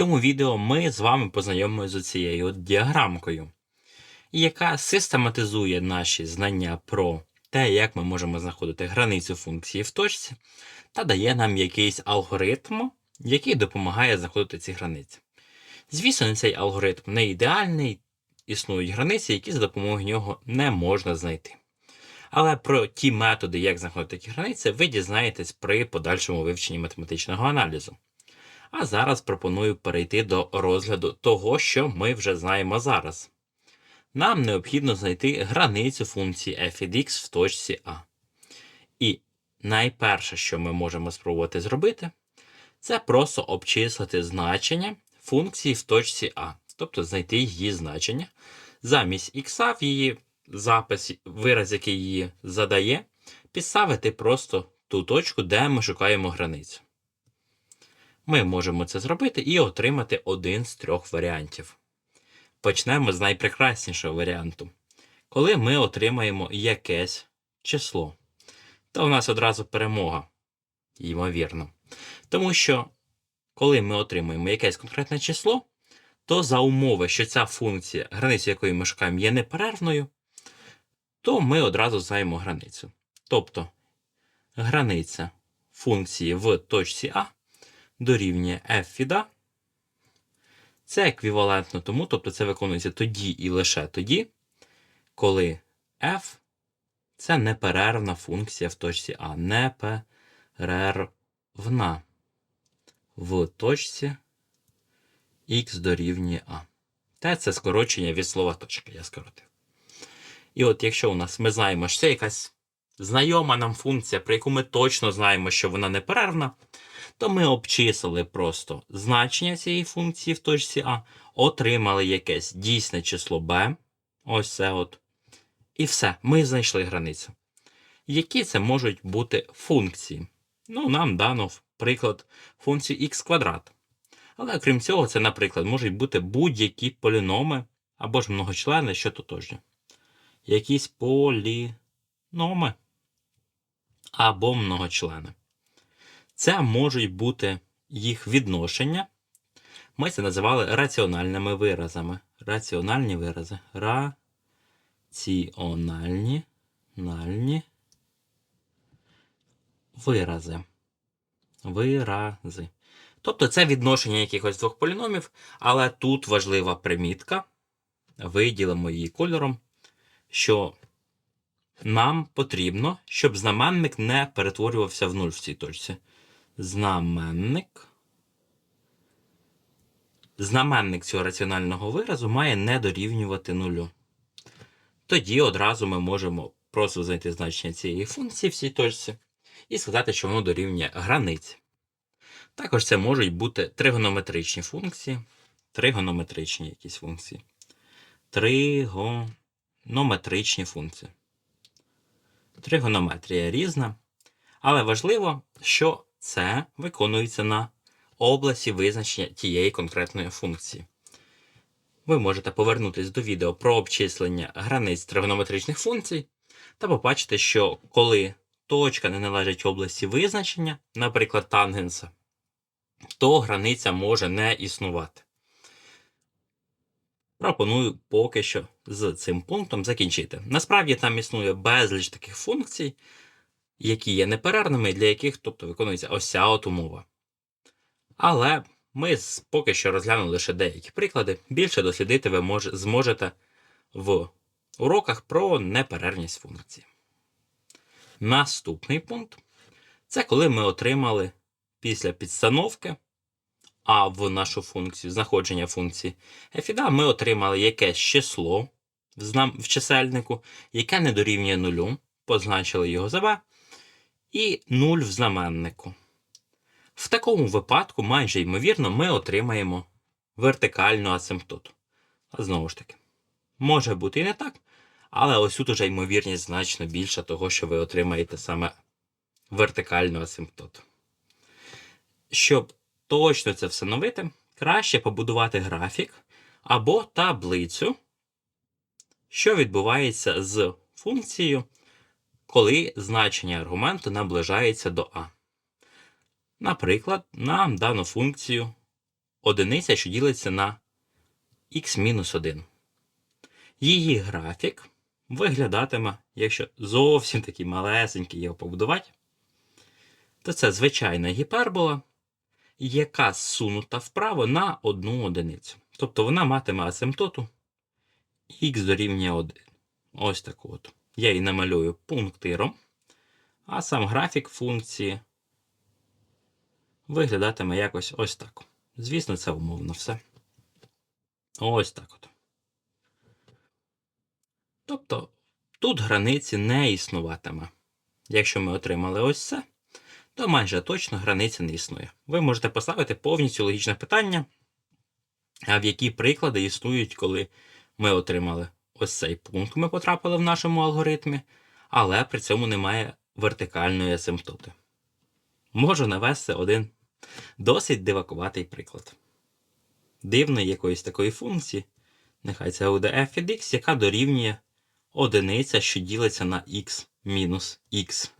цьому відео ми з вами познайомимося з цією от діаграмкою, яка систематизує наші знання про те, як ми можемо знаходити границю функції в точці, та дає нам якийсь алгоритм, який допомагає знаходити ці границі. Звісно, цей алгоритм не ідеальний, існують границі, які за допомогою нього не можна знайти. Але про ті методи, як знаходити такі границі, ви дізнаєтесь при подальшому вивченні математичного аналізу. А зараз пропоную перейти до розгляду того, що ми вже знаємо зараз. Нам необхідно знайти границю функції f від x в точці А. І найперше, що ми можемо спробувати зробити, це просто обчислити значення функції в точці А, тобто знайти її значення. Замість х в її запис, вираз, який її задає, підставити просто ту точку, де ми шукаємо границю. Ми можемо це зробити і отримати один з трьох варіантів. Почнемо з найпрекраснішого варіанту. Коли ми отримаємо якесь число, то у нас одразу перемога, ймовірно. Тому що, коли ми отримуємо якесь конкретне число, то за умови, що ця функція, границю якої ми шукаємо, є неперервною, то ми одразу знаємо границю. Тобто границя функції в точці А дорівнює f від A. Це еквівалентно тому, тобто це виконується тоді і лише тоді, коли f це неперервна функція в точці А. Неперервна в точці x дорівнює А. Те це скорочення від слова точка, я скоротив. І от якщо у нас ми знаємо, що це якась знайома нам функція, про яку ми точно знаємо, що вона неперервна, то ми обчислили просто значення цієї функції в точці А, отримали якесь дійсне число b, ось це от. І все, ми знайшли границю. Які це можуть бути функції? Ну, нам дано приклад функції х квадрат. Але крім цього, це, наприклад, можуть бути будь-які поліноми або ж многочлени, що тотожні. Якісь поліноми або многочлени. Це можуть бути їх відношення. Ми це називали раціональними виразами. Раціональні вирази. Раціональні нальні вирази. Вирази. Тобто це відношення якихось двох поліномів, але тут важлива примітка. Виділимо її кольором, що нам потрібно, щоб знаменник не перетворювався в нуль в цій точці. Знаменник. Знаменник цього раціонального виразу має не дорівнювати нулю. Тоді одразу ми можемо просто знайти значення цієї функції в цій точці і сказати, що воно дорівнює границі. Також це можуть бути тригонометричні функції, тригонометричні якісь функції. Тригонометричні функції. Тригонометрія різна. Але важливо, що це виконується на області визначення тієї конкретної функції. Ви можете повернутися до відео про обчислення границь тригонометричних функцій та побачити, що коли точка не належить області визначення, наприклад, тангенса, то границя може не існувати. Пропоную поки що з цим пунктом закінчити. Насправді там існує безліч таких функцій, які є неперервними, для яких тобто, виконується ось ця от умова. Але ми поки що розглянули лише деякі приклади. Більше дослідити ви мож, зможете в уроках про неперервність функції. Наступний пункт це коли ми отримали після підстановки а в нашу функцію, знаходження функції f ми отримали якесь число в чисельнику, яке не дорівнює нулю, позначили його за b, і 0 в знаменнику. В такому випадку, майже ймовірно, ми отримаємо вертикальну асимптоту. А знову ж таки, може бути і не так, але ось тут уже ймовірність значно більша того, що ви отримаєте саме вертикальну асимптоту. Щоб точно це встановити, краще побудувати графік або таблицю, що відбувається з функцією, коли значення аргументу наближається до А. Наприклад, нам дану функцію одиниця, що ділиться на х-1. Її графік виглядатиме, якщо зовсім такий малесенький його побудувати, то це звичайна гіпербола, яка зсунута вправо на одну одиницю. Тобто вона матиме асимптоту х дорівнює 1. Ось так от. Я її намалюю пунктиром, а сам графік функції виглядатиме якось ось так. Звісно, це умовно все. Ось так от. Тобто тут границі не існуватиме. Якщо ми отримали ось це, то майже точно границі не існує. Ви можете поставити повністю логічне питання, а в які приклади існують, коли ми отримали ось цей пункт, ми потрапили в нашому алгоритмі, але при цьому немає вертикальної асимптоти. Можу навести один досить дивакуватий приклад. Дивної якоїсь такої функції, нехай це буде f від x, яка дорівнює одиниця, що ділиться на x мінус x.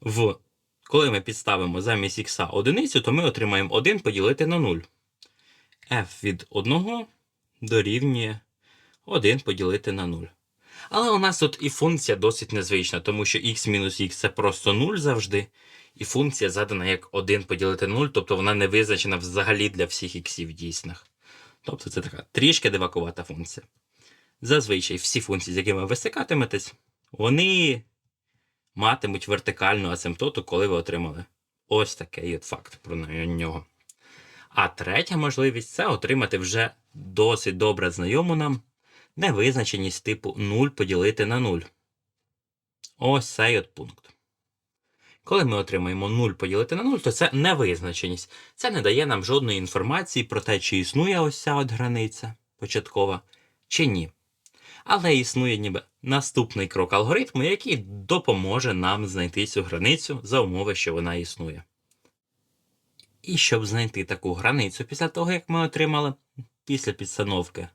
В, коли ми підставимо замість x одиницю, то ми отримаємо 1 поділити на 0. f від 1 дорівнює 1 поділити на 0. Але у нас тут і функція досить незвична, тому що x мінус x це просто 0 завжди, і функція задана як 1 поділити 0, тобто вона не визначена взагалі для всіх іксів дійсних. Тобто це така трішки дивакувата функція. Зазвичай всі функції, з якими ви стикатиметесь, вони матимуть вертикальну асимптоту, коли ви отримали ось такий от факт про нього. А третя можливість це отримати вже досить добре знайому нам невизначеність типу 0 поділити на 0. Ось цей от пункт. Коли ми отримаємо 0 поділити на 0, то це невизначеність. Це не дає нам жодної інформації про те, чи існує ось ця от границя початкова, чи ні. Але існує ніби наступний крок алгоритму, який допоможе нам знайти цю границю за умови, що вона існує. І щоб знайти таку границю після того, як ми отримали після підстановки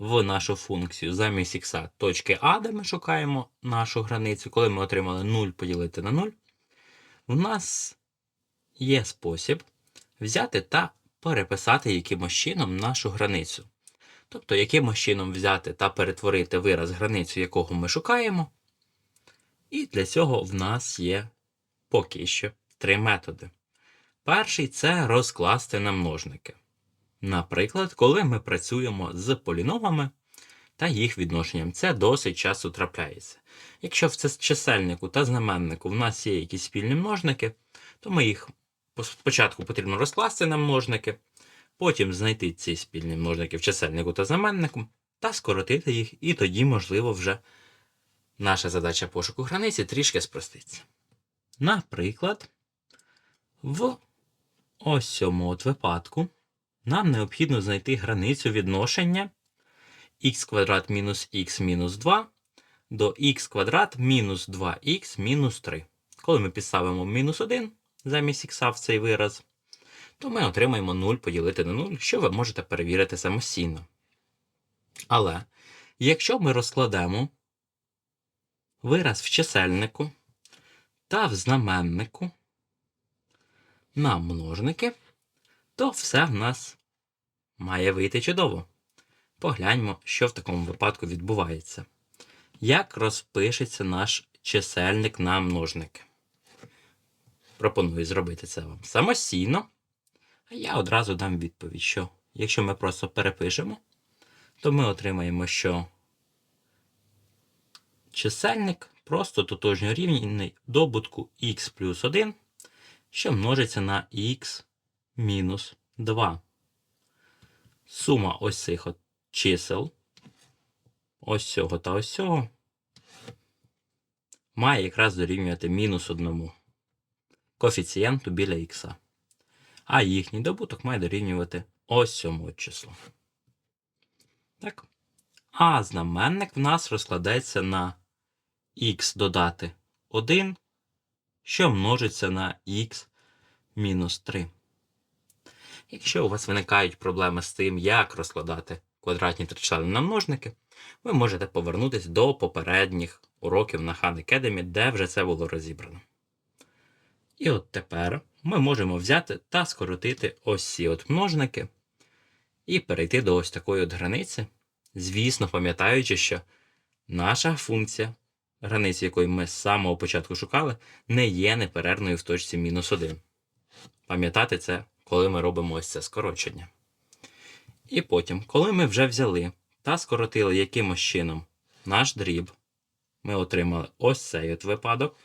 в нашу функцію замість х точки А, де ми шукаємо нашу границю, коли ми отримали 0 поділити на 0, у нас є спосіб взяти та переписати якимось чином нашу границю. Тобто, якимось чином взяти та перетворити вираз границю, якого ми шукаємо. І для цього в нас є поки що три методи. Перший це розкласти на множники. Наприклад, коли ми працюємо з поліномами та їх відношенням, це досить часто трапляється. Якщо в чисельнику та знаменнику в нас є якісь спільні множники, то ми їх спочатку потрібно розкласти на множники, потім знайти ці спільні множники в чисельнику та знаменнику та скоротити їх, і тоді, можливо, вже наша задача пошуку границі трішки спроститься. Наприклад, в ось цьому от випадку нам необхідно знайти границю відношення х квадрат мінус х мінус 2 до х квадрат мінус 2х мінус 3. Коли ми підставимо мінус 1 замість х в цей вираз, то ми отримаємо 0 поділити на 0, що ви можете перевірити самостійно. Але якщо ми розкладемо вираз в чисельнику та в знаменнику на множники, то все в нас має вийти чудово. Погляньмо, що в такому випадку відбувається. Як розпишеться наш чисельник на множники? Пропоную зробити це вам самостійно. А я одразу дам відповідь, що якщо ми просто перепишемо, то ми отримаємо, що чисельник просто тотожньо рівний добутку х плюс 1, що множиться на х мінус 2. Сума ось цих от чисел, ось цього та ось цього, має якраз дорівнювати мінус 1 коефіцієнту біля х. А їхній добуток має дорівнювати ось цьому числу. Так. А знаменник в нас розкладається на х додати 1, що множиться на х мінус 3. Якщо у вас виникають проблеми з тим, як розкладати квадратні тричлени на множники, ви можете повернутися до попередніх уроків на Khan Academy, де вже це було розібрано. І от тепер ми можемо взяти та скоротити ось ці от множники і перейти до ось такої от границі. Звісно, пам'ятаючи, що наша функція, границя якої ми з самого початку шукали, не є неперервною в точці мінус 1. Пам'ятати це, коли ми робимо ось це скорочення. І потім, коли ми вже взяли та скоротили якимось чином наш дріб, ми отримали ось цей от випадок.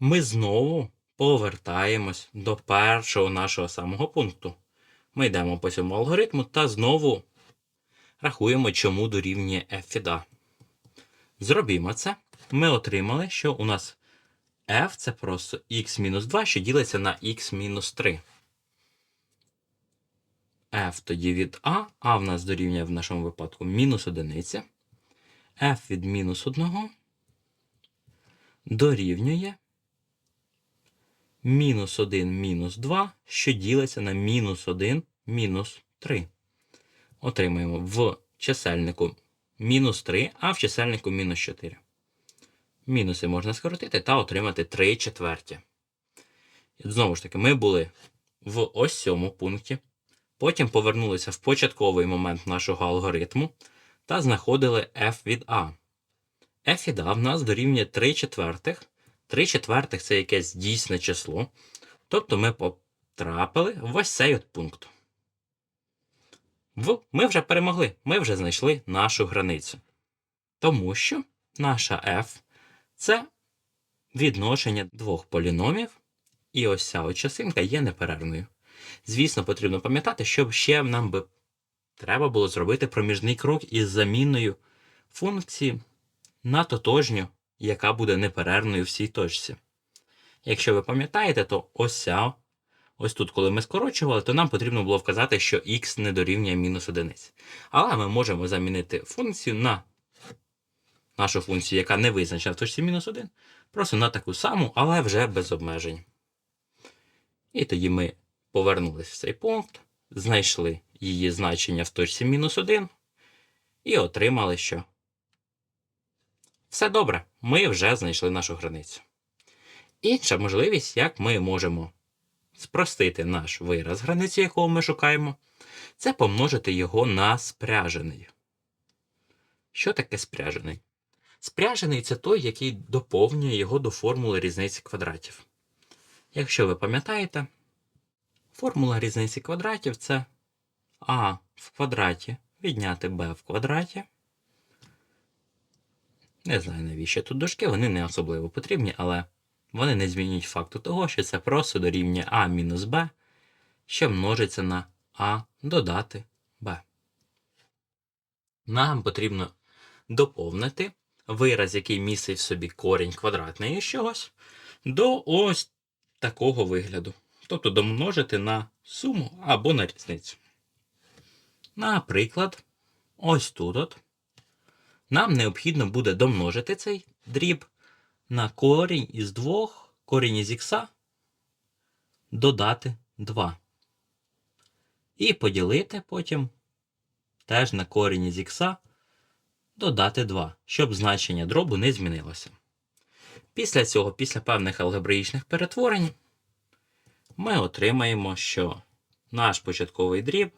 Ми знову повертаємось до першого нашого самого пункту. Ми йдемо по цьому алгоритму та знову рахуємо, чому дорівнює f. Зробімо це. Ми отримали, що у нас f це просто x-2, що ділиться на x-3. f тоді від a, а в нас дорівнює в нашому випадку мінус одиниця. f від мінус 1 дорівнює мінус 1 мінус 2, що ділиться на мінус 1 мінус 3. Отримаємо в чисельнику мінус 3, а в чисельнику мінус 4. Мінуси можна скоротити та отримати 3 четверті. Знову ж таки, ми були в ось цьому пункті. Потім повернулися в початковий момент нашого алгоритму та знаходили f від a. f від a в нас дорівнює 3 четвертих. 3 четвертих це якесь дійсне число. Тобто ми потрапили в ось цей от пункт. В, ми вже перемогли, ми вже знайшли нашу границю. Тому що наша f це відношення двох поліномів, і ось ця от частинка є неперервною. Звісно, потрібно пам'ятати, що ще нам би треба було зробити проміжний крок із заміною функції на тотожню, яка буде неперервною в цій точці. Якщо ви пам'ятаєте, то ось ця, ось тут, коли ми скорочували, то нам потрібно було вказати, що x не дорівнює мінус одиниць. Але ми можемо замінити функцію на нашу функцію, яка не визначена в точці мінус 1, просто на таку саму, але вже без обмежень. І тоді ми повернулися в цей пункт, знайшли її значення в точці мінус 1 і отримали, що все добре, ми вже знайшли нашу границю. Інша можливість, як ми можемо спростити наш вираз границі, якого ми шукаємо, це помножити його на спряжений. Що таке спряжений? Спряжений це той, який доповнює його до формули різниці квадратів. Якщо ви пам'ятаєте, формула різниці квадратів це а в квадраті відняти b в квадраті. Не знаю, навіщо тут дужки, вони не особливо потрібні, але вони не змінюють факту того, що це просто дорівнює а мінус b, що множиться на а додати b. Нам потрібно доповнити вираз, який містить в собі корінь квадратний із чогось, до ось такого вигляду. Тобто домножити на суму або на різницю. Наприклад, ось тут от нам необхідно буде домножити цей дріб на корінь із 2, корінь із х додати 2. І поділити потім теж на корінь із х додати 2, щоб значення дробу не змінилося. Після цього, після певних алгебраїчних перетворень, ми отримаємо, що наш початковий дріб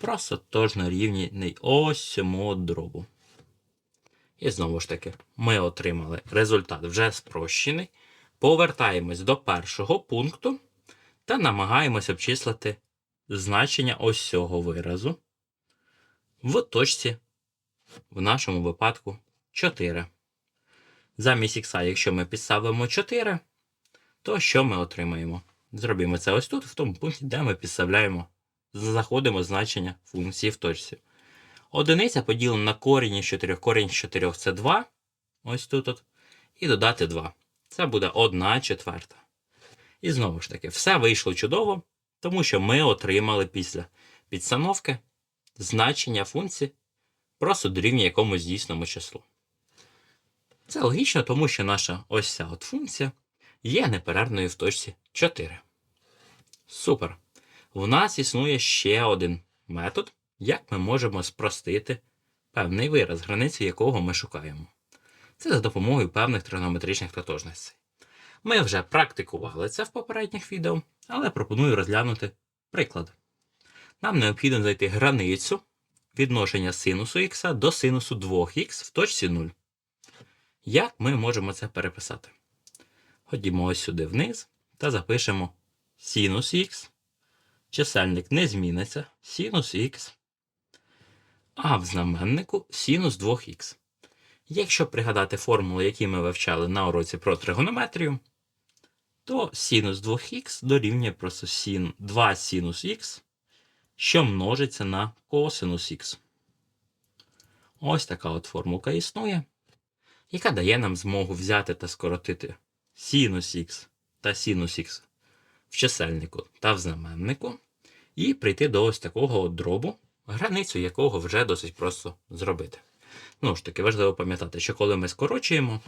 просто тожно рівний ось цьому дробу. І знову ж таки, ми отримали результат вже спрощений. Повертаємось до першого пункту та намагаємось обчислити значення ось цього виразу в точці, в нашому випадку 4. Замість х, якщо ми підставимо 4, то що ми отримаємо? Зробимо це ось тут, в тому пункті, де ми підставляємо, знаходимо значення функції в точці. Одиниця поділена на корінь із 4. Корінь з 4 це 2. Ось тут. от. І додати 2. Це буде 1 четверта. І знову ж таки, все вийшло чудово, тому що ми отримали після підстановки значення функції просто дорівнює якомусь дійсному числу. Це логічно, тому що наша ось ця от функція є неперервною в точці 4. Супер. У нас існує ще один метод, як ми можемо спростити певний вираз, границю якого ми шукаємо. Це за допомогою певних тригонометричних тотожностей. Ми вже практикували це в попередніх відео, але пропоную розглянути приклад. Нам необхідно знайти границю відношення синусу х до синусу 2х в точці 0. Як ми можемо це переписати? Ходімо ось сюди вниз та запишемо синус х. Чисельник не зміниться, синус х. А в знаменнику синус 2х. Якщо пригадати формули, які ми вивчали на уроці про тригонометрію, то синус 2х дорівнює просто син 2 синус х, що множиться на косинус х. Ось така от формулка існує, яка дає нам змогу взяти та скоротити синус х та синус х в чисельнику та в знаменнику, і прийти до ось такого от дробу, границю якого вже досить просто зробити. Ну ж таки, важливо пам'ятати, що коли ми скорочуємо,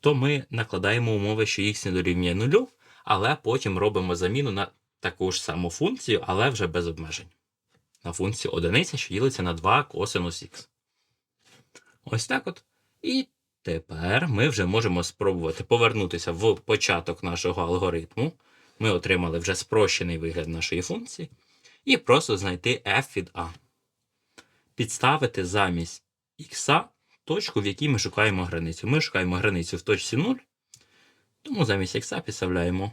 то ми накладаємо умови, що х не дорівнює нулю, але потім робимо заміну на таку ж саму функцію, але вже без обмежень. На функцію одиниця, що ділиться на 2 косинус х. Ось так от. І тепер ми вже можемо спробувати повернутися в початок нашого алгоритму. Ми отримали вже спрощений вигляд нашої функції. І просто знайти f від a. Підставити замість х точку, в якій ми шукаємо границю. Ми шукаємо границю в точці 0, тому замість х підставляємо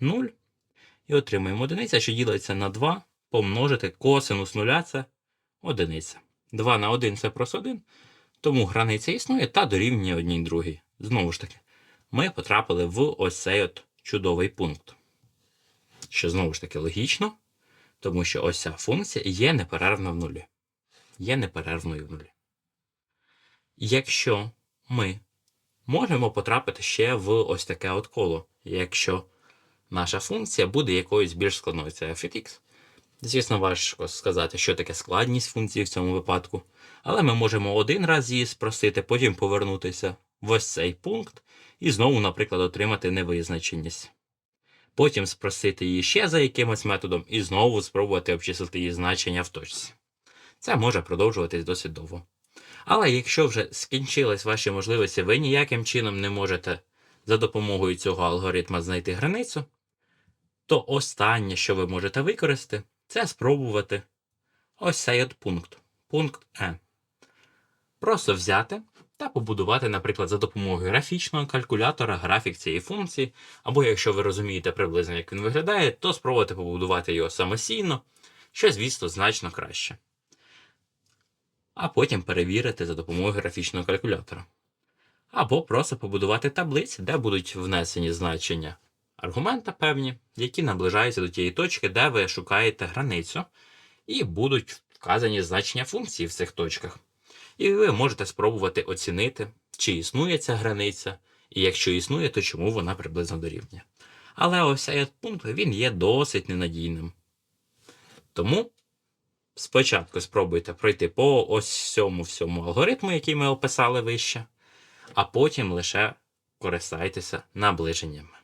0 і отримуємо одиниця, що ділиться на 2 помножити косинус 0 це одиниця. 2 на 1 це просто 1, тому границя існує та дорівнює одній другій. Знову ж таки, ми потрапили в ось цей от чудовий пункт. Що знову ж таки логічно, тому що ось ця функція є неперервна в нулі. Є неперервною в нулі. Якщо ми можемо потрапити ще в ось таке от коло, якщо наша функція буде якоюсь більш складною, це f x. Звісно, важко сказати, що таке складність функції в цьому випадку, але ми можемо один раз її спросити, потім повернутися в ось цей пункт і знову, наприклад, отримати невизначеність. Потім спросити її ще за якимось методом і знову спробувати обчислити її значення в точці. Це може продовжуватись досить довго. Але якщо вже скінчились ваші можливості, ви ніяким чином не можете за допомогою цього алгоритма знайти границю, то останнє, що ви можете використати, це спробувати ось цей от пункт. Пункт N. Просто взяти та побудувати, наприклад, за допомогою графічного калькулятора графік цієї функції, або якщо ви розумієте приблизно, як він виглядає, то спробувати побудувати його самостійно, що, звісно, значно краще. А потім перевірити за допомогою графічного калькулятора. Або просто побудувати таблиці, де будуть внесені значення аргумента певні, які наближаються до тієї точки, де ви шукаєте границю, і будуть вказані значення функції в цих точках. І ви можете спробувати оцінити, чи існує ця границя, і якщо існує, то чому вона приблизно дорівнює. Але ось цей пункт він є досить ненадійним. Тому спочатку спробуйте пройти по ось цьому всьому алгоритму, який ми описали вище, а потім лише користайтеся наближеннями.